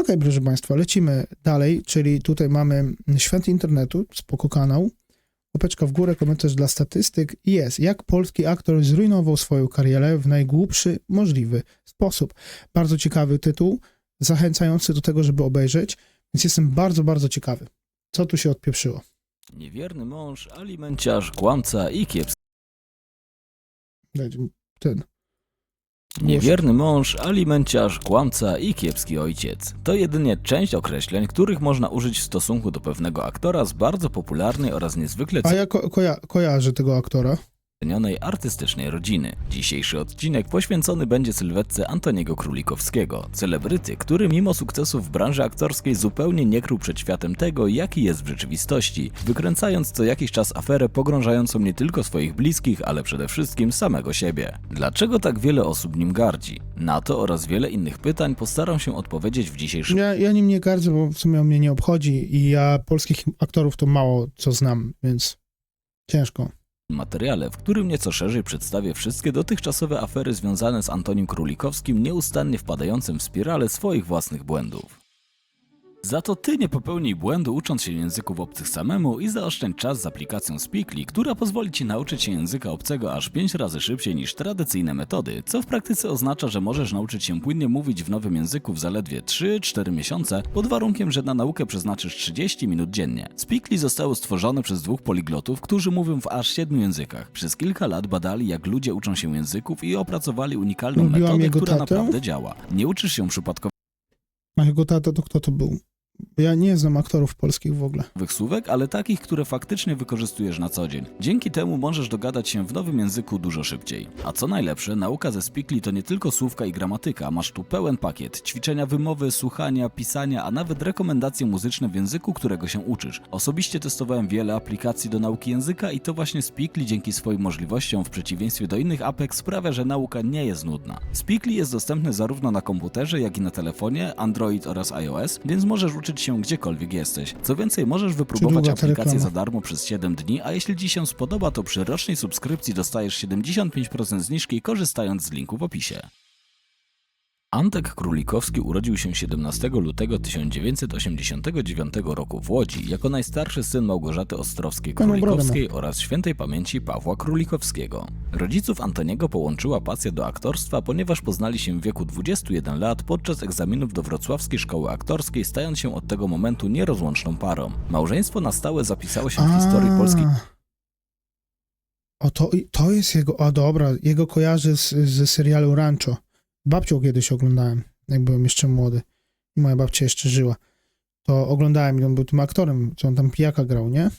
Okej, proszę Państwa, lecimy dalej, czyli tutaj mamy Świat Internetu, spoko kanał, łapeczka w górę, komentarz dla statystyk i jest, jak polski aktor zrujnował swoją karierę w najgłupszy możliwy sposób. Bardzo ciekawy tytuł, zachęcający do tego, żeby obejrzeć, więc jestem bardzo, bardzo ciekawy, co tu się odpieprzyło. Niewierny mąż, alimenciarz, kłamca i kiepski. Ten. Niewierny mąż, alimenciarz, kłamca i kiepski ojciec. To jedynie część określeń, których można użyć w stosunku do pewnego aktora z bardzo popularnej oraz niezwykle A ja ko- koja- kojarzę tego aktora. Cenionej artystycznej rodziny. Dzisiejszy odcinek poświęcony będzie sylwetce Antoniego Królikowskiego, celebryty, który mimo sukcesów w branży aktorskiej zupełnie nie krył przed światem tego, jaki jest w rzeczywistości, wykręcając co jakiś czas aferę pogrążającą nie tylko swoich bliskich, ale przede wszystkim samego siebie. Dlaczego tak wiele osób nim gardzi? Na to oraz wiele innych pytań postaram się odpowiedzieć w dzisiejszym Ja, ja nim nie gardzę, bo w sumie on mnie nie obchodzi i ja polskich aktorów to mało co znam, więc ciężko. Materiale, w którym nieco szerzej przedstawię wszystkie dotychczasowe afery związane z Antonim Królikowskim, nieustannie wpadającym w spirale swoich własnych błędów. Za to ty nie popełnij błędu ucząc się języków obcych samemu i zaoszczędź czas z aplikacją Speakly, która pozwoli ci nauczyć się języka obcego aż 5 razy szybciej niż tradycyjne metody, co w praktyce oznacza, że możesz nauczyć się płynnie mówić w nowym języku w zaledwie 3-4 miesiące, pod warunkiem, że na naukę przeznaczysz 30 minut dziennie. Speakly zostało stworzone przez dwóch poliglotów, którzy mówią w aż 7 językach. Przez kilka lat badali, jak ludzie uczą się języków i opracowali unikalną Lubiłam metodę, która tatę. naprawdę działa. Nie uczysz się przypadkowo A jego tata to kto to był? Ja nie znam aktorów polskich w ogóle. nowych słówek, ale takich, które faktycznie wykorzystujesz na co dzień. Dzięki temu możesz dogadać się w nowym języku dużo szybciej. A co najlepsze, nauka ze Speakly to nie tylko słówka i gramatyka, masz tu pełen pakiet, ćwiczenia wymowy, słuchania, pisania, a nawet rekomendacje muzyczne w języku, którego się uczysz. Osobiście testowałem wiele aplikacji do nauki języka i to właśnie Speakly dzięki swoim możliwościom w przeciwieństwie do innych apek sprawia, że nauka nie jest nudna. Speakly jest dostępny zarówno na komputerze, jak i na telefonie, Android oraz iOS, więc możesz uczyć się gdziekolwiek jesteś. Co więcej, możesz wypróbować aplikację za darmo przez 7 dni, a jeśli Ci się spodoba, to przy rocznej subskrypcji dostajesz 75% zniżki korzystając z linku w opisie. Antek Królikowski urodził się 17 lutego 1989 roku w Łodzi jako najstarszy syn Małgorzaty Ostrowskiej-Królikowskiej oraz świętej pamięci Pawła Królikowskiego. Rodziców Antoniego połączyła pasja do aktorstwa, ponieważ poznali się w wieku 21 lat podczas egzaminów do Wrocławskiej Szkoły Aktorskiej, stając się od tego momentu nierozłączną parą. Małżeństwo na stałe zapisało się w historii polskiej O, to, to jest jego. A dobra, jego kojarzę z, ze serialu Rancho. Babcią kiedyś oglądałem, jak byłem jeszcze młody. I moja babcia jeszcze żyła. To oglądałem i on był tym aktorem, co on tam pijaka grał, nie?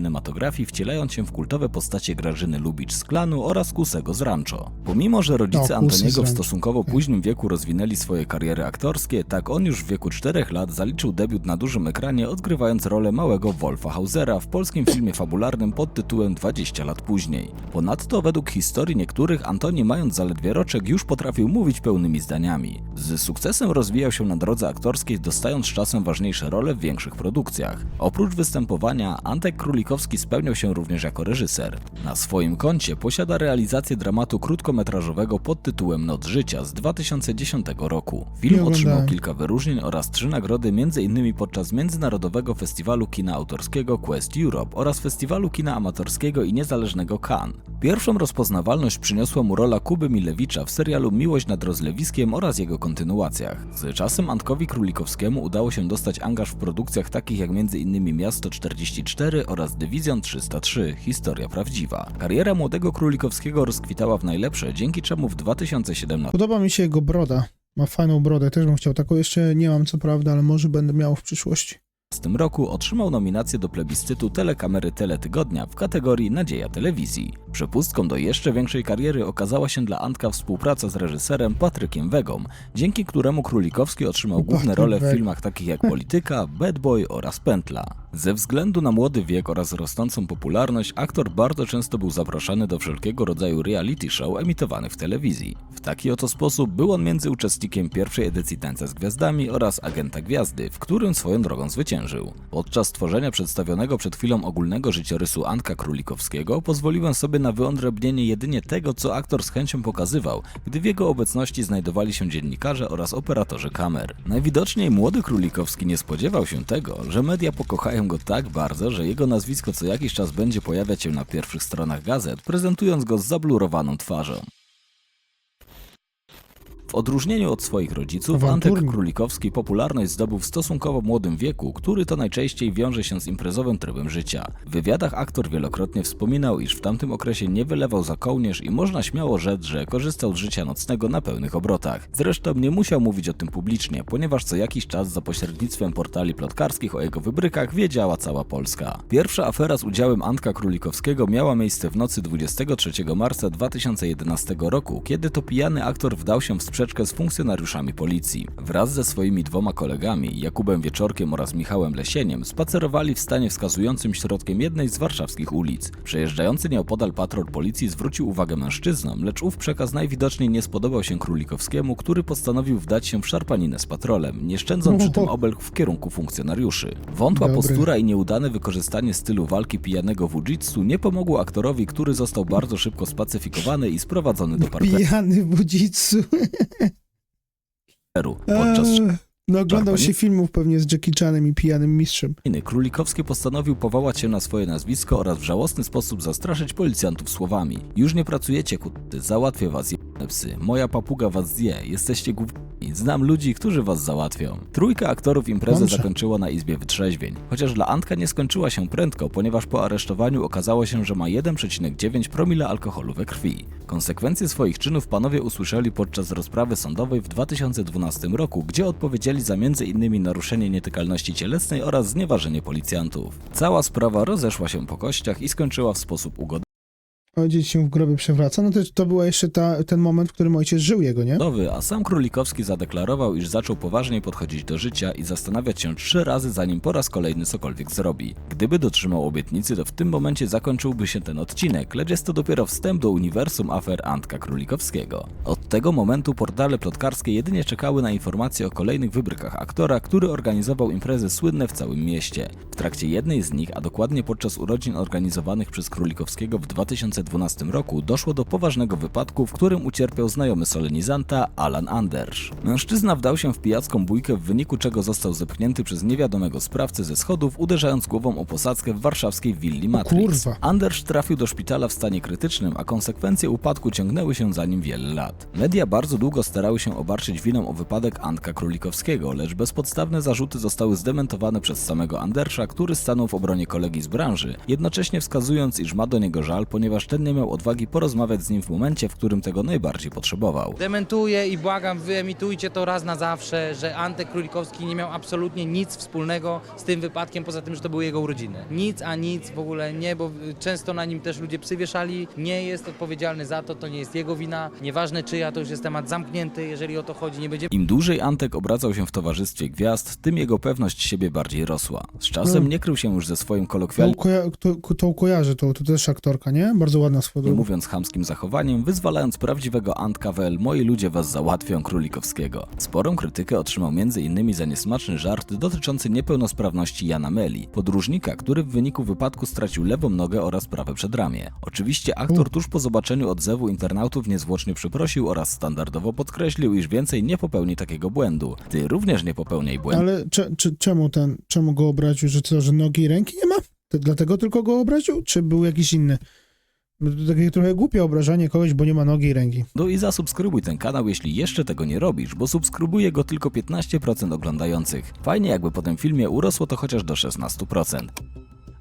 Kinematografii, wcielając się w kultowe postacie Grażyny Lubicz z klanu oraz Kusego z Rancho. Pomimo, że rodzice O, Kusy z Antoniego w stosunkowo późnym wieku rozwinęli swoje kariery aktorskie, tak on już w wieku 4 lat zaliczył debiut na dużym ekranie, odgrywając rolę małego Wolfa Hausera w polskim filmie fabularnym pod tytułem 20 lat później. Ponadto według historii niektórych Antoni mając zaledwie roczek już potrafił mówić pełnymi zdaniami. Z sukcesem rozwijał się na drodze aktorskiej, dostając z czasem ważniejsze role w większych produkcjach. Oprócz występowania, Antek Królikowski spełniał się również jako reżyser. Na swoim koncie posiada realizację dramatu krótkometrażowego pod tytułem Noc Życia z 2010 roku. Film otrzymał kilka wyróżnień oraz trzy nagrody m.in. podczas Międzynarodowego Festiwalu Kina Autorskiego Quest Europe oraz Festiwalu Kina Amatorskiego i Niezależnego Cannes. Pierwszą rozpoznawalność przyniosła mu rola Kuby Milewicza w serialu Miłość nad rozlewiskiem oraz jego kontynuacjach. Z czasem Antkowi Królikowskiemu udało się dostać angaż w produkcjach takich jak m.in. Miasto 44 oraz Dywizjon 303 Historia Prawdziwa. Kariera młodego Królikowskiego rozkwitała w najlepsze, dzięki czemu w 2017 Podoba mi się jego broda. Ma fajną brodę, też bym chciał taką. Jeszcze nie mam co prawda, ale może będę miał w przyszłości. W tym roku otrzymał nominację do plebiscytu Telekamery Teletygodnia w kategorii Nadzieja Telewizji. Przepustką do jeszcze większej kariery okazała się dla Antka współpraca z reżyserem Patrykiem Wegą, dzięki któremu Królikowski otrzymał główne role w filmach takich jak Polityka, Bad Boy oraz Pętla. Ze względu na młody wiek oraz rosnącą popularność, aktor bardzo często był zapraszany do wszelkiego rodzaju reality show emitowanych w telewizji. W taki oto sposób był on między uczestnikiem pierwszej edycji Tańca z Gwiazdami oraz Agenta Gwiazdy, w którym swoją drogą zwyciężył. Podczas tworzenia przedstawionego przed chwilą ogólnego życiorysu Antka Królikowskiego pozwoliłem sobie na wyodrębnienie jedynie tego, co aktor z chęcią pokazywał, gdy w jego obecności znajdowali się dziennikarze oraz operatorzy kamer. Najwidoczniej młody Królikowski nie spodziewał się tego, że media pokochają go tak bardzo, że jego nazwisko co jakiś czas będzie pojawiać się na pierwszych stronach gazet, prezentując go z zablurowaną twarzą. W odróżnieniu od swoich rodziców, Antek. Królikowski popularność zdobył w stosunkowo młodym wieku, który to najczęściej wiąże się z imprezowym trybem życia. W wywiadach aktor wielokrotnie wspominał, iż w tamtym okresie nie wylewał za kołnierz i można śmiało rzec, że korzystał z życia nocnego na pełnych obrotach. Zresztą nie musiał mówić o tym publicznie, ponieważ co jakiś czas za pośrednictwem portali plotkarskich o jego wybrykach wiedziała cała Polska. Pierwsza afera z udziałem Antka Królikowskiego miała miejsce w nocy 23 marca 2011 roku, kiedy to pijany aktor wdał się w sprzeczkę z funkcjonariuszami policji. Wraz ze swoimi dwoma kolegami, Jakubem Wieczorkiem oraz Michałem Lesieniem, spacerowali w stanie wskazującym środkiem jednej z warszawskich ulic. Przejeżdżający nieopodal patrol policji zwrócił uwagę mężczyznom, lecz ów przekaz najwidoczniej nie spodobał się Królikowskiemu, który postanowił wdać się w szarpaninę z patrolem, nie szczędząc przy tym obelg w kierunku funkcjonariuszy. Wątła Dobry. postura i nieudane wykorzystanie stylu walki pijanego w jiu nie pomogło aktorowi, który został bardzo szybko spacyfikowany i sprowadzony do parteru. Pijany w budzicu. Podczas Eee, No oglądał się filmów pewnie z Jackie Chanem i pijanym mistrzem. Inny Królikowski postanowił powołać się na swoje nazwisko oraz w żałosny sposób zastraszyć policjantów słowami. Już nie pracujecie, kuty, załatwię was, psy. Moja papuga was zje, jesteście gówni. Znam ludzi, którzy was załatwią. Trójka aktorów imprezę Mądrze. zakończyła na izbie wytrzeźwień. Chociaż dla Antka nie skończyła się prędko, ponieważ po aresztowaniu okazało się, że ma 1,9 promila alkoholu we krwi. Konsekwencje swoich czynów panowie usłyszeli podczas rozprawy sądowej w 2012 roku, gdzie odpowiedzieli za m.in. naruszenie nietykalności cielesnej oraz znieważenie policjantów. Cała sprawa rozeszła się po kościach i skończyła w sposób ugodowy. Ojciec się w grobie przewraca. No to, to był jeszcze ta, ten moment, w którym ojciec żył jego, nie? a sam Królikowski zadeklarował, iż zaczął poważniej podchodzić do życia i zastanawiać się trzy razy, zanim po raz kolejny cokolwiek zrobi. Gdyby dotrzymał obietnicy, to w tym momencie zakończyłby się ten odcinek, lecz jest to dopiero wstęp do uniwersum afer Antka Królikowskiego. Od tego momentu portale plotkarskie jedynie czekały na informacje o kolejnych wybrykach aktora, który organizował imprezy słynne w całym mieście. W trakcie jednej z nich, a dokładnie podczas urodzin organizowanych przez Królikowskiego w 2012 roku, doszło do poważnego wypadku, w którym ucierpiał znajomy solenizanta Alan Andersz. Mężczyzna wdał się w pijacką bójkę, w wyniku czego został zepchnięty przez niewiadomego sprawcę ze schodów, uderzając głową o posadzkę w warszawskiej willi Matrix. kurwa. Andersz trafił do szpitala w stanie krytycznym, a konsekwencje upadku ciągnęły się za nim wiele lat. Media bardzo długo starały się obarczyć winą o wypadek Antka Królikowskiego, lecz bezpodstawne zarzuty zostały zdementowane przez samego Andersza, który stanął w obronie kolegi z branży, jednocześnie wskazując, iż ma do niego żal, ponieważ ten nie miał odwagi porozmawiać z nim w momencie, w którym tego najbardziej potrzebował. Dementuję i błagam, wyemitujcie to raz na zawsze, że Antek Królikowski nie miał absolutnie nic wspólnego z tym wypadkiem, poza tym, że to były jego urodziny. Nic, a nic w ogóle nie, bo często na nim też ludzie psy wieszali. Nie jest odpowiedzialny za to, to nie jest jego wina. Nieważne czyja, to już jest temat zamknięty, jeżeli o to chodzi, nie będzie Im dłużej Antek obracał się w towarzystwie gwiazd, tym jego pewność siebie bardziej rosła. Z czasem Mm. nie krył się już ze swoim To, kolokwialnie koja- to, to kojarzy, to, to też aktorka, nie? Bardzo ładna swoją mówiąc chamskim zachowaniem, wyzwalając prawdziwego Antka Wel, moi ludzie was załatwią Królikowskiego. Sporą krytykę otrzymał m.in. za niesmaczny żart dotyczący niepełnosprawności Jana Meli, podróżnika, który w wyniku wypadku stracił lewą nogę oraz prawe przedramię. Oczywiście aktor tuż po zobaczeniu odzewu internautów niezwłocznie przeprosił oraz standardowo podkreślił, iż więcej nie popełni takiego błędu. Ty również nie popełniaj błędu. Ale cze, czemu ten, czemu go obraził, że co, że nogi i ręki nie ma? To dlatego tylko go obraził? Czy był jakiś inny? Takie trochę głupie obrażanie kogoś, bo nie ma nogi i ręki. No i zasubskrybuj ten kanał, jeśli jeszcze tego nie robisz, bo subskrybuje go tylko 15% oglądających. Fajnie jakby po tym filmie urosło to chociaż do 16%.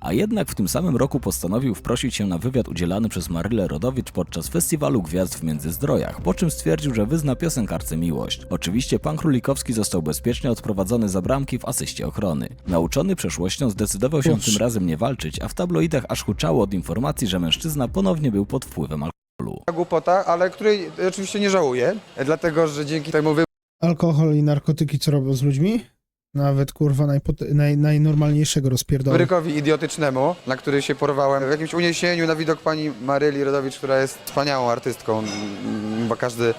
A jednak w tym samym roku postanowił wprosić się na wywiad udzielany przez Marylę Rodowicz podczas Festiwalu Gwiazd w Międzyzdrojach, po czym stwierdził, że wyzna piosenkarce miłość. Oczywiście pan Królikowski został bezpiecznie odprowadzony za bramki w asyście ochrony. Nauczony przeszłością zdecydował się Boże. tym razem nie walczyć, a w tabloidach aż huczało od informacji, że mężczyzna ponownie był pod wpływem alkoholu. głupota, ale której oczywiście nie żałuję, dlatego że dzięki temu Alkohol i narkotyki co robią z ludźmi? Nawet kurwa najpot- naj, najnormalniejszego rozpierdolu. Brykowi idiotycznemu, na który się porwałem w jakimś uniesieniu na widok pani Maryli Rodowicz, która jest wspaniałą artystką, mm, bo każdy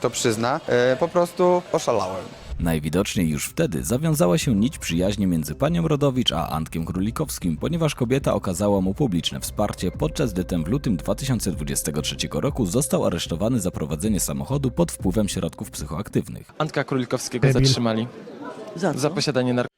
to przyzna, e, po prostu oszalałem. Najwidoczniej już wtedy zawiązała się nić przyjaźni między panią Rodowicz a Antkiem Królikowskim, ponieważ kobieta okazała mu publiczne wsparcie, podczas gdy ten w lutym 2023 roku został aresztowany za prowadzenie samochodu pod wpływem środków psychoaktywnych. Antka Królikowskiego Debil. zatrzymali Za co? za posiadanie narkotyków.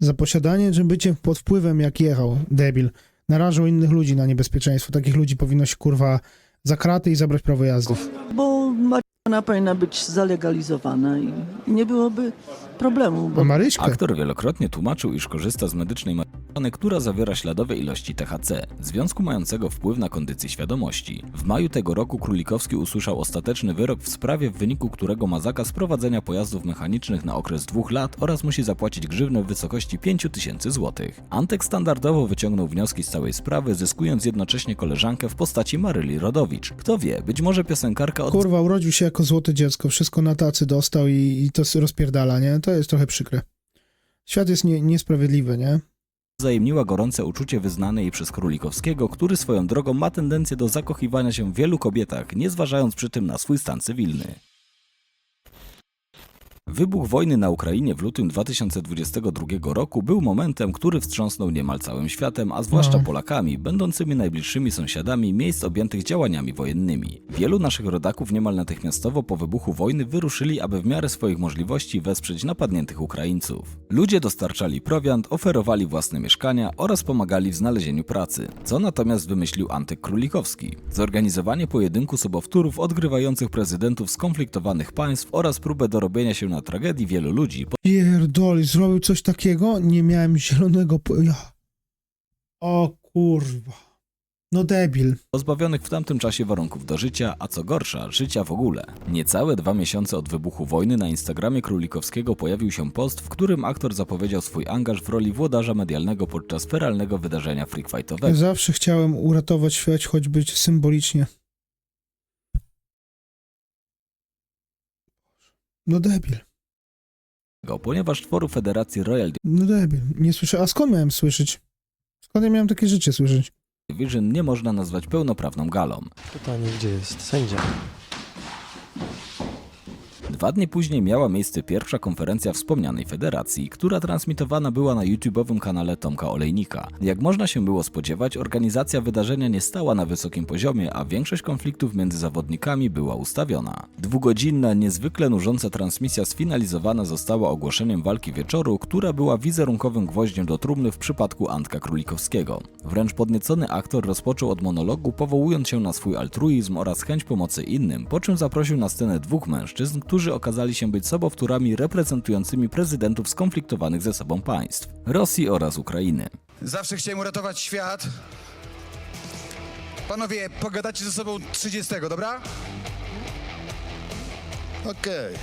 Za posiadanie, czy byciem pod wpływem jak jechał, debil. Narażał innych ludzi na niebezpieczeństwo. Takich ludzi powinno się kurwa za kraty i zabrać prawo jazdy. Bo marihuana powinna być zalegalizowana i nie byłoby problemu, bo A Maryśkę? Aktor wielokrotnie tłumaczył, iż korzysta z medycznej marihuany, która zawiera śladowe ilości THC, związku mającego wpływ na kondycję świadomości. W maju tego roku Królikowski usłyszał ostateczny wyrok w sprawie, w wyniku którego ma zakaz prowadzenia pojazdów mechanicznych na okres dwóch lat oraz musi zapłacić grzywnę w wysokości 5 tysięcy złotych. Antek standardowo wyciągnął wnioski z całej sprawy, zyskując jednocześnie koleżankę w postaci Maryli Rodowicz. Kto wie, być może piosenkarka od Kurwa, urodził się jako złote dziecko, wszystko na tacy dostał i, i to rozpierdala, nie? To jest trochę przykre. Świat jest nie, niesprawiedliwy, nie? Wzajemniła gorące uczucie wyznane jej przez Królikowskiego, który swoją drogą ma tendencję do zakochiwania się w wielu kobietach, nie zważając przy tym na swój stan cywilny. Wybuch wojny na Ukrainie w lutym 2022 roku był momentem, który wstrząsnął niemal całym światem, a zwłaszcza No. Polakami, będącymi najbliższymi sąsiadami miejsc objętych działaniami wojennymi. Wielu naszych rodaków niemal natychmiastowo po wybuchu wojny wyruszyli, aby w miarę swoich możliwości wesprzeć napadniętych Ukraińców. Ludzie dostarczali prowiant, oferowali własne mieszkania oraz pomagali w znalezieniu pracy. Co natomiast wymyślił Antek Królikowski? Zorganizowanie pojedynku sobowtórów odgrywających prezydentów skonfliktowanych państw oraz próbę dorobienia się na tragedii wielu ludzi, Pierdoli, zrobił coś takiego? Nie miałem zielonego po... Ja. O kurwa. No debil. pozbawionych w tamtym czasie warunków do życia, a co gorsza, życia w ogóle. Niecałe dwa miesiące od wybuchu wojny na Instagramie Królikowskiego pojawił się post, w którym aktor zapowiedział swój angaż w roli włodarza medialnego podczas feralnego wydarzenia freakfightowego. Zawsze chciałem uratować świat, choćby symbolicznie. No debil. Ponieważ tworu Federacji Royal No debil. Nie słyszę. A skąd miałem słyszeć? Skąd ja miałem takie rzeczy słyszeć? Division nie można nazwać pełnoprawną galą. Pytanie, gdzie jest sędzia? Dwa dni później miała miejsce pierwsza konferencja wspomnianej federacji, która transmitowana była na YouTube'owym kanale Tomka Olejnika. Jak można się było spodziewać, organizacja wydarzenia nie stała na wysokim poziomie, a większość konfliktów między zawodnikami była ustawiona. Dwugodzinna, niezwykle nużąca transmisja sfinalizowana została ogłoszeniem walki wieczoru, która była wizerunkowym gwoździem do trumny w przypadku Antka Królikowskiego. Wręcz podniecony aktor rozpoczął od monologu, powołując się na swój altruizm oraz chęć pomocy innym, po czym zaprosił na scenę dwóch mężczyzn, którzy okazali się być sobowtórami reprezentującymi prezydentów skonfliktowanych ze sobą państw Rosji oraz Ukrainy. Zawsze chciałem uratować świat. Panowie, pogadacie ze sobą 30, dobra? Okej.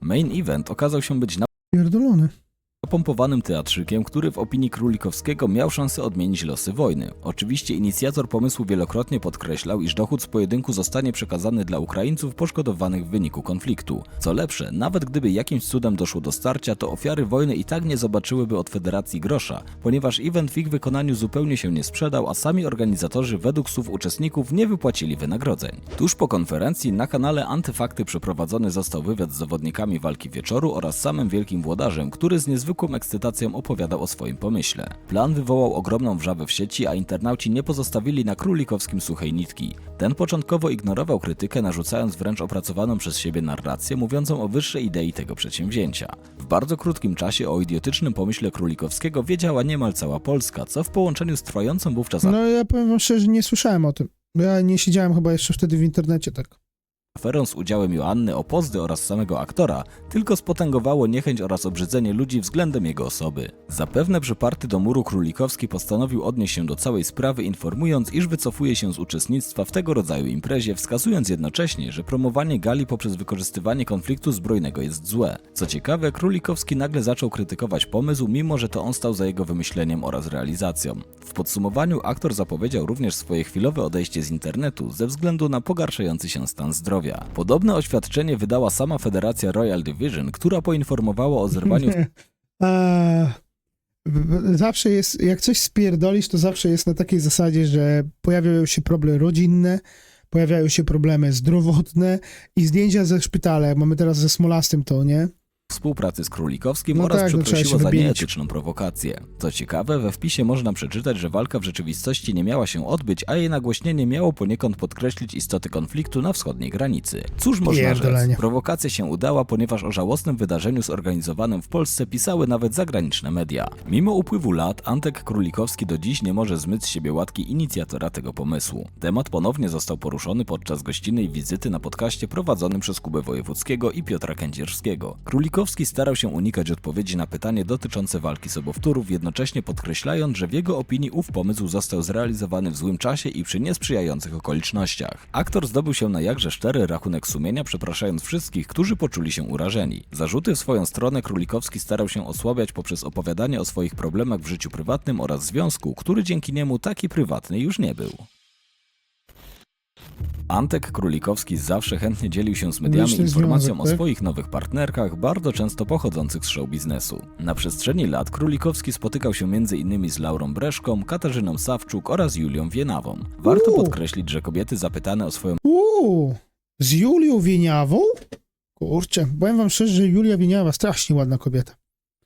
Main event okazał się być Pierdolony. Napompowanym teatrzykiem, który w opinii Królikowskiego miał szansę odmienić losy wojny. Oczywiście inicjator pomysłu wielokrotnie podkreślał, iż dochód z pojedynku zostanie przekazany dla Ukraińców poszkodowanych w wyniku konfliktu. Co lepsze, nawet gdyby jakimś cudem doszło do starcia, to ofiary wojny i tak nie zobaczyłyby od federacji grosza, ponieważ event w ich wykonaniu zupełnie się nie sprzedał, a sami organizatorzy według słów uczestników nie wypłacili wynagrodzeń. Tuż po konferencji na kanale Antyfakty przeprowadzony został wywiad z zawodnikami walki wieczoru oraz samym wielkim włodarzem, który z niezwykłą ekscytacją opowiadał o swoim pomyśle. Plan wywołał ogromną wrzawę w sieci, a internauci nie pozostawili na królikowskim suchej nitki. Ten początkowo ignorował krytykę, narzucając wręcz opracowaną przez siebie narrację mówiącą o wyższej idei tego przedsięwzięcia. W bardzo krótkim czasie o idiotycznym pomyśle Królikowskiego wiedziała niemal cała Polska, co w połączeniu z trwającą wówczas No ja powiem wam szczerze, nie słyszałem o tym. Ja nie siedziałem chyba jeszcze wtedy w internecie tak. Aferą z udziałem Joanny Opozdy oraz samego aktora tylko spotęgowało niechęć oraz obrzydzenie ludzi względem jego osoby. Zapewne przyparty do muru Królikowski postanowił odnieść się do całej sprawy informując, iż wycofuje się z uczestnictwa w tego rodzaju imprezie, wskazując jednocześnie, że promowanie gali poprzez wykorzystywanie konfliktu zbrojnego jest złe. Co ciekawe, Królikowski nagle zaczął krytykować pomysł, mimo że to on stał za jego wymyśleniem oraz realizacją. W podsumowaniu aktor zapowiedział również swoje chwilowe odejście z internetu ze względu na pogarszający się stan zdrowia. Podobne oświadczenie wydała sama Federacja Royal Division, która poinformowała o zerwaniu zawsze jest, jak coś spierdolisz, to zawsze jest na takiej zasadzie, że pojawiają się problemy rodzinne, pojawiają się problemy zdrowotne i zdjęcia ze szpitala. Mamy teraz ze Smolastym to, nie? Współpracy z Królikowskim No oraz tak, no trzeba przeprosiła się za wymienić. nieetyczną prowokację. Co ciekawe, we wpisie można przeczytać, że walka w rzeczywistości nie miała się odbyć, a jej nagłośnienie miało poniekąd podkreślić istotę konfliktu na wschodniej granicy. Cóż można Pierdolenie. rzec? Prowokacja się udała, ponieważ o żałosnym wydarzeniu zorganizowanym w Polsce pisały nawet zagraniczne media. Mimo upływu lat, Antek Królikowski do dziś nie może zmyć z siebie łatki inicjatora tego pomysłu. Temat ponownie został poruszony podczas gościnnej wizyty na podcaście prowadzonym przez Kubę Wojewódzkiego i Piotra Kędzierskiego. Królikowski starał się unikać odpowiedzi na pytanie dotyczące walki sobowtórów, jednocześnie podkreślając, że w jego opinii ów pomysł został zrealizowany w złym czasie i przy niesprzyjających okolicznościach. Aktor zdobył się na jakże szczery rachunek sumienia, przepraszając wszystkich, którzy poczuli się urażeni. Zarzuty w swoją stronę Królikowski starał się osłabiać poprzez opowiadanie o swoich problemach w życiu prywatnym oraz związku, który dzięki niemu taki prywatny już nie był. Antek Królikowski zawsze chętnie dzielił się z mediami Liczny informacją o tak? swoich nowych partnerkach, bardzo często pochodzących z show biznesu. Na przestrzeni lat Królikowski spotykał się m.in. z Laurą Breszką, Katarzyną Sawczuk oraz Julią Wienawą. Warto Uuu. podkreślić, że kobiety zapytane o swoją Uuu, z Julią Wieniawą? Kurczę, powiem wam szczerze, że Julia Wieniawa strasznie ładna kobieta.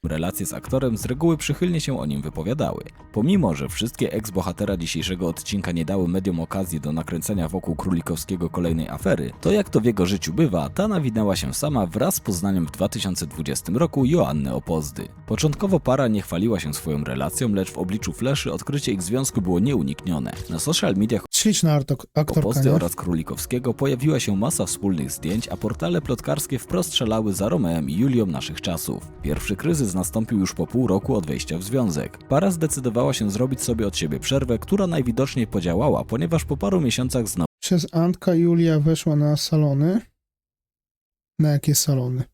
Relacje z aktorem z reguły przychylnie się o nim wypowiadały. Pomimo, że wszystkie ex-bohatera dzisiejszego odcinka nie dały mediom okazji do nakręcenia wokół Królikowskiego kolejnej afery, to jak to w jego życiu bywa, ta nawinęła się sama wraz z poznaniem w 2020 roku Joanny Opozdy. Początkowo para nie chwaliła się swoją relacją, lecz w obliczu fleszy odkrycie ich związku było nieuniknione. Na social mediach Śliczna aktorka, Opozdy oraz Królikowskiego pojawiła się masa wspólnych zdjęć, a portale plotkarskie wprost strzelały za Romeem i Julią naszych czasów. Pierwszy kryzys nastąpił już po pół roku od wejścia w związek. Para zdecydowała się zrobić sobie od siebie przerwę, która najwidoczniej podziałała, ponieważ po paru miesiącach znowu Przez Antka Julia weszła na salony. Na jakie salony?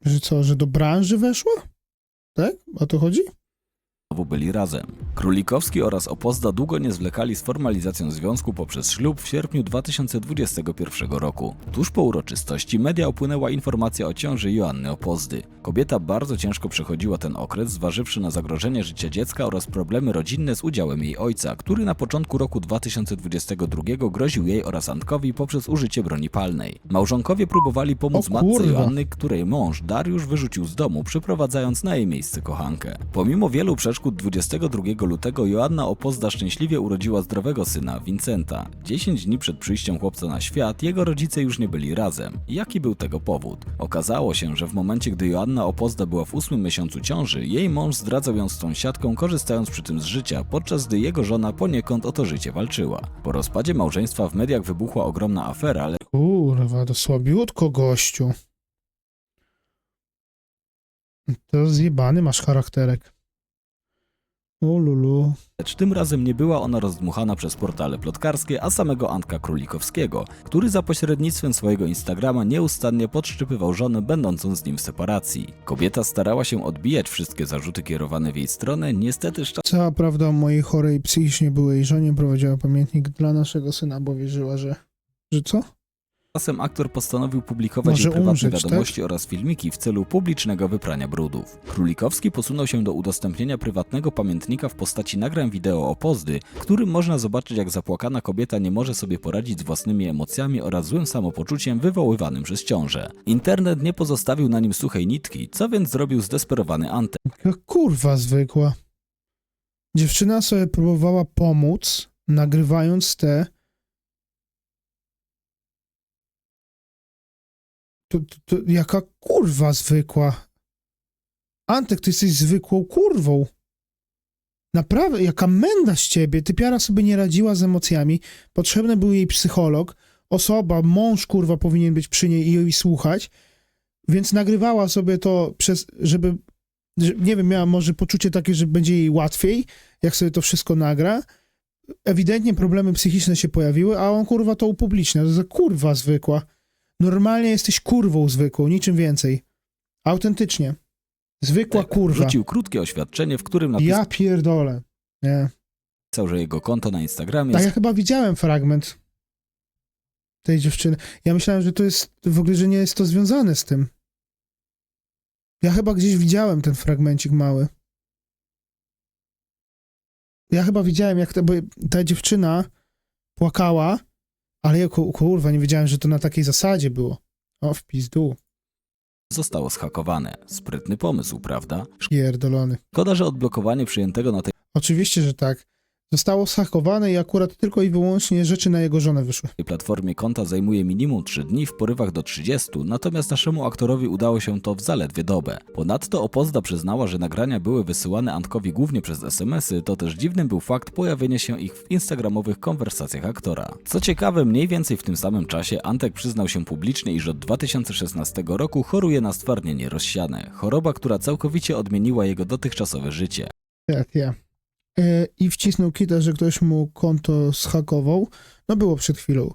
Że co, że do branży weszła? Tak? O to chodzi? Byli razem. Królikowski oraz Opozda długo nie zwlekali z formalizacją związku poprzez ślub w sierpniu 2021 roku. Tuż po uroczystości media opłynęła informacja o ciąży Joanny Opozdy. Kobieta bardzo ciężko przechodziła ten okres, zważywszy na zagrożenie życia dziecka oraz problemy rodzinne z udziałem jej ojca, który na początku roku 2022 groził jej oraz Antkowi poprzez użycie broni palnej. Małżonkowie próbowali pomóc matce. Joanny, której mąż Dariusz wyrzucił z domu, przyprowadzając na jej miejsce kochankę. Pomimo wielu przeszkód 22 lutego Joanna Opozda szczęśliwie urodziła zdrowego syna, Vincenta. 10 dni przed przyjściem chłopca na świat, jego rodzice już nie byli razem. Jaki był tego powód? Okazało się, że w momencie, gdy Joanna Opozda była w ósmym miesiącu ciąży, jej mąż zdradzał ją z sąsiadką, korzystając przy tym z życia, podczas gdy jego żona poniekąd o to życie walczyła. Po rozpadzie małżeństwa w mediach wybuchła ogromna afera, ale Kurwa, to słabiutko, gościu. To zjebany masz charakterek. O lulu. Lecz tym razem nie była ona rozdmuchana przez portale plotkarskie, a samego Antka Królikowskiego, który za pośrednictwem swojego Instagrama nieustannie podszczypywał żonę będącą z nim w separacji. Kobieta starała się odbijać wszystkie zarzuty kierowane w jej stronę, niestety z Cała prawda o mojej chorej psychicznie byłej żonie prowadziła pamiętnik dla naszego syna, bo wierzyła, że... Że co? Czasem aktor postanowił publikować Może jej prywatne umrzeć, tak? wiadomości oraz filmiki w celu publicznego wyprania brudów. Królikowski posunął się do udostępnienia prywatnego pamiętnika w postaci nagrań wideo opozdy, w którym można zobaczyć jak zapłakana kobieta nie może sobie poradzić z własnymi emocjami oraz złym samopoczuciem wywoływanym przez ciążę. Internet nie pozostawił na nim suchej nitki, co więc zrobił zdesperowany Antek. Kurwa zwykła. Dziewczyna sobie próbowała pomóc, nagrywając te. To, to, to jaka kurwa zwykła. Antek, ty jesteś zwykłą kurwą. Naprawdę, jaka menda z ciebie. Typiara sobie nie radziła z emocjami. Potrzebny był jej psycholog. Osoba, mąż, kurwa, powinien być przy niej i jej słuchać. Więc nagrywała sobie to przez, żeby, że, nie wiem, miała może poczucie takie, że będzie jej łatwiej, jak sobie to wszystko nagra. Ewidentnie problemy psychiczne się pojawiły, a on, kurwa, to upublicznia. To jest kurwa zwykła. Normalnie jesteś kurwą zwykłą, niczym więcej. Autentycznie. Zwykła kurwa. Rzucił krótkie oświadczenie, w którym napisał, Ja pierdolę. Nie. że jego konto na Instagramie A ja chyba widziałem fragment tej dziewczyny. Ja myślałem, że to jest w ogóle, że nie jest to związane z tym. Ja chyba gdzieś widziałem ten fragmencik mały. Ja chyba widziałem, jak ta, ta dziewczyna płakała, ale ja ku- kurwa, nie wiedziałem, że to na takiej zasadzie było. O, w pizdu. zostało zhakowane. Sprytny pomysł, prawda? Pierdolony. Szkoda, że odblokowanie przyjętego na tej Oczywiście, że tak. Zostało zhakowane i akurat tylko i wyłącznie rzeczy na jego żonę wyszły. platformie konta zajmuje minimum 3 dni, w porywach do 30, natomiast naszemu aktorowi udało się to w zaledwie dobę. Ponadto Opozda przyznała, że nagrania były wysyłane Antkowi głównie przez SMS-y, to też dziwnym był fakt pojawienia się ich w instagramowych konwersacjach aktora. Co ciekawe, mniej więcej w tym samym czasie Antek przyznał się publicznie, iż od 2016 roku choruje na stwardnienie rozsiane, choroba, która całkowicie odmieniła jego dotychczasowe życie. Ja. E, I wcisnął kita, że ktoś mu konto zhakował. No było przed chwilą.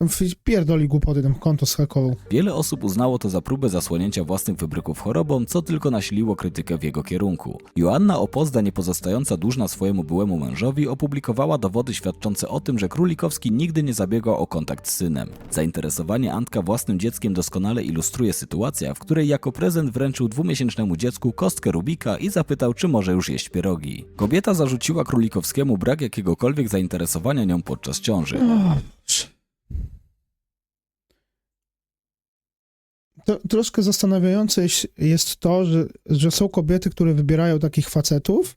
Tam Pierdoli głupoty, tam konto zhakował. Wiele osób uznało to za próbę zasłonięcia własnych wybryków chorobą, co tylko nasiliło krytykę w jego kierunku. Joanna Opozda, nie pozostająca dłużna swojemu byłemu mężowi, opublikowała dowody świadczące o tym, że Królikowski nigdy nie zabiegał o kontakt z synem. Zainteresowanie Antka własnym dzieckiem doskonale ilustruje sytuacja, w której jako prezent wręczył dwumiesięcznemu dziecku kostkę Rubika i zapytał, czy może już jeść pierogi. Kobieta zarzuciła Królikowskiemu brak jakiegokolwiek zainteresowania nią podczas ciąży. To, troszkę zastanawiające jest- to, że, że są kobiety, które wybierają takich facetów,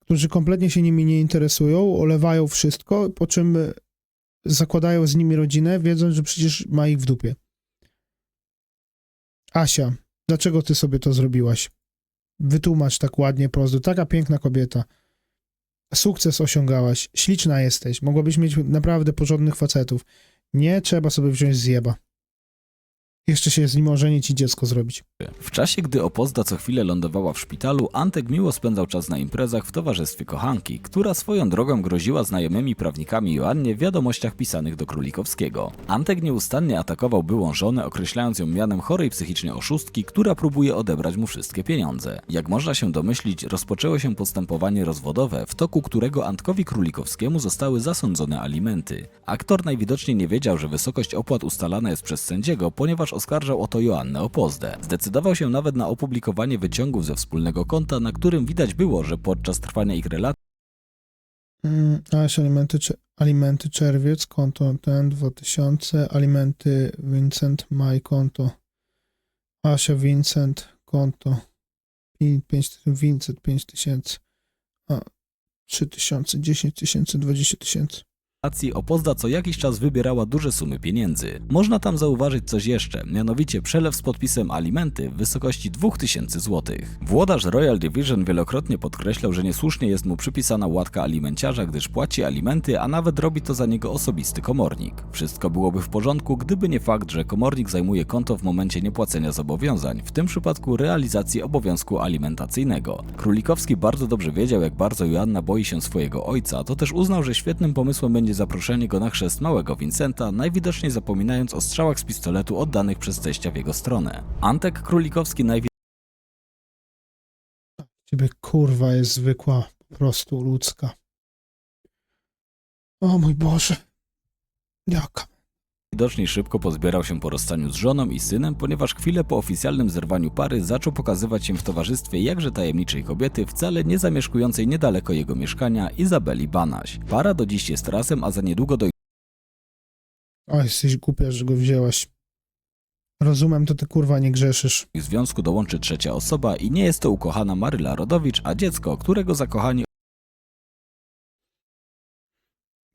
którzy kompletnie się nimi nie interesują, olewają wszystko, po czym e, zakładają z nimi rodzinę, wiedząc, że przecież ma ich w dupie. Asia, dlaczego ty sobie to zrobiłaś? Wytłumacz tak ładnie, prosto. Taka piękna kobieta. Sukces osiągałaś, śliczna jesteś, mogłabyś mieć naprawdę porządnych facetów. Nie trzeba sobie wziąć zjeba. Jeszcze się z nim ożenić i dziecko zrobić. W czasie, gdy Opozda co chwilę lądowała w szpitalu, Antek miło spędzał czas na imprezach w towarzystwie kochanki, która swoją drogą groziła znajomymi prawnikami Joannie w wiadomościach pisanych do Królikowskiego. Antek nieustannie atakował byłą żonę, określając ją mianem chorej psychicznie oszustki, która próbuje odebrać mu wszystkie pieniądze. Jak można się domyślić, rozpoczęło się postępowanie rozwodowe, w toku którego Antkowi Królikowskiemu zostały zasądzone alimenty. Aktor najwidoczniej nie wiedział, że wysokość opłat ustalana jest przez sędziego, ponieważ oskarżał o to Joannę Opozdę. Zdecydował się nawet na opublikowanie wyciągów ze wspólnego konta, na którym widać było, że podczas trwania ich relacji Mm, alimenty, alimenty czerwiec, konto ten 2000, alimenty Vincent, Maj, konto Asia, Vincent, konto 5, Vincent, 5000, a 3000, 10 tysięcy, 20 tysięcy. Opozda co jakiś czas wybierała duże sumy pieniędzy. Można tam zauważyć coś jeszcze, mianowicie przelew z podpisem alimenty w wysokości 2000 zł. Włodarz Royal Division wielokrotnie podkreślał, że niesłusznie jest mu przypisana łatka alimenciarza, gdyż płaci alimenty, a nawet robi to za niego osobisty komornik. Wszystko byłoby w porządku, gdyby nie fakt, że komornik zajmuje konto w momencie niepłacenia zobowiązań, w tym przypadku realizacji obowiązku alimentacyjnego. Królikowski bardzo dobrze wiedział, jak bardzo Joanna boi się swojego ojca, to też uznał, że świetnym pomysłem będzie zaproszenie go na chrzest małego Vincenta, najwidoczniej zapominając o strzałach z pistoletu oddanych przez teścia w jego stronę. Antek Królikowski najwidoczniej Ciebie kurwa jest zwykła, po prostu ludzka. O mój Boże. Jaka. Widocznie szybko pozbierał się po rozstaniu z żoną i synem, ponieważ chwilę po oficjalnym zerwaniu pary zaczął pokazywać się w towarzystwie jakże tajemniczej kobiety, wcale nie zamieszkującej niedaleko jego mieszkania, Izabeli Banaś. Para do dziś jest razem, a za niedługo do O, jesteś głupia, że go wzięłaś. Rozumiem, to ty kurwa nie grzeszysz. ich związku dołączy trzecia osoba i nie jest to ukochana Maryla Rodowicz, a dziecko, którego zakochani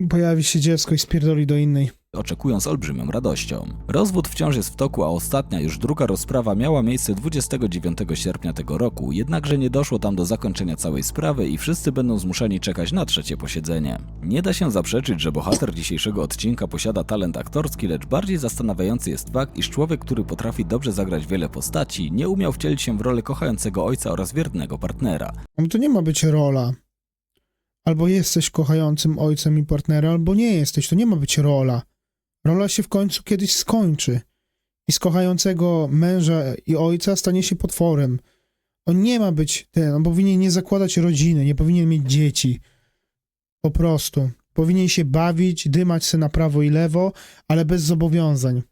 Pojawi się dziecko i spierdoli do innej. Oczekują z olbrzymią radością. Rozwód wciąż jest w toku, a ostatnia, już druga rozprawa miała miejsce 29 sierpnia tego roku, jednakże nie doszło tam do zakończenia całej sprawy i wszyscy będą zmuszeni czekać na trzecie posiedzenie. Nie da się zaprzeczyć, że bohater dzisiejszego odcinka posiada talent aktorski, lecz bardziej zastanawiający jest fakt, iż człowiek, który potrafi dobrze zagrać wiele postaci, nie umiał wcielić się w rolę kochającego ojca oraz wiernego partnera. No to nie ma być rola. Albo jesteś kochającym ojcem i partnerem, albo nie jesteś. To nie ma być rola. Rola się w końcu kiedyś skończy. I z kochającego męża i ojca stanie się potworem. On nie ma być ten, on powinien nie zakładać rodziny, nie powinien mieć dzieci. Po prostu. Powinien się bawić, dymać się na prawo i lewo, ale bez zobowiązań.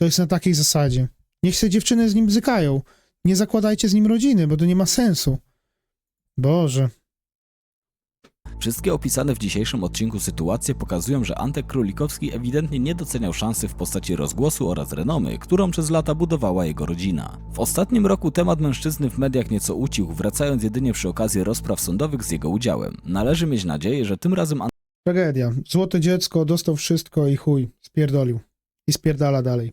To jest na takiej zasadzie. Niech się dziewczyny z nim bzykają. Nie zakładajcie z nim rodziny, bo to nie ma sensu. Boże. Wszystkie opisane w dzisiejszym odcinku sytuacje pokazują, że Antek Królikowski ewidentnie nie doceniał szansy w postaci rozgłosu oraz renomy, którą przez lata budowała jego rodzina. W ostatnim roku temat mężczyzny w mediach nieco ucichł, wracając jedynie przy okazji rozpraw sądowych z jego udziałem. Należy mieć nadzieję, że tym razem Tragedia. Złote dziecko dostał wszystko i chuj. Spierdolił. I spierdala dalej.